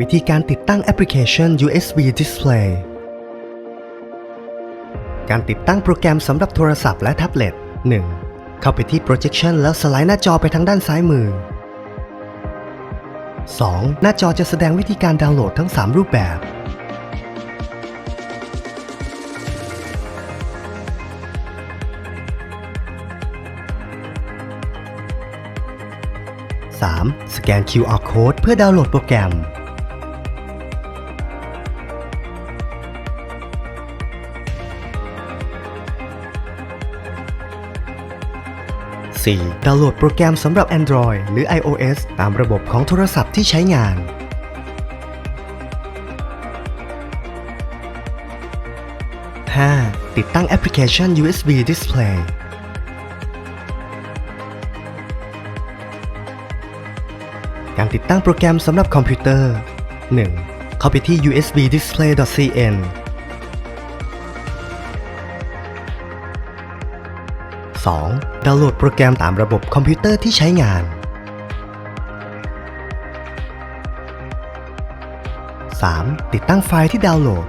วิธีการติดตั้งแอปพลิเคชัน USB Display การติดตั้งโปรแกรมสำหรับโทรศัพท์และแท็บเล็ต 1. เข้าไปที่ Projection แล้วสไลด์หน้าจอไปทางด้านซ้ายมือ 2. หน้าจอจะแสดงวิธีการดาวน์โหลดทั้ง 3 รูปแบบ 3. สแกน QR Code เพื่อดาวน์โหลดโปรแกรม 4. ดาวน์โหลดโปรแกรมสำหรับ Android หรือ iOS ตามระบบของโทรศัพท์ที่ใช้งาน 5. ติดตั้งแอปพลิเคชัน USB Display การติดตั้งโปรแกรมสำหรับคอมพิวเตอร์ 1. เข้าไปที่ usbdisplay.cn 2. ดาวน์โหลดโปรแกรมตามระบบคอมพิวเตอร์ที่ใช้งาน 3. ติดตั้งไฟล์ที่ดาวน์โหลด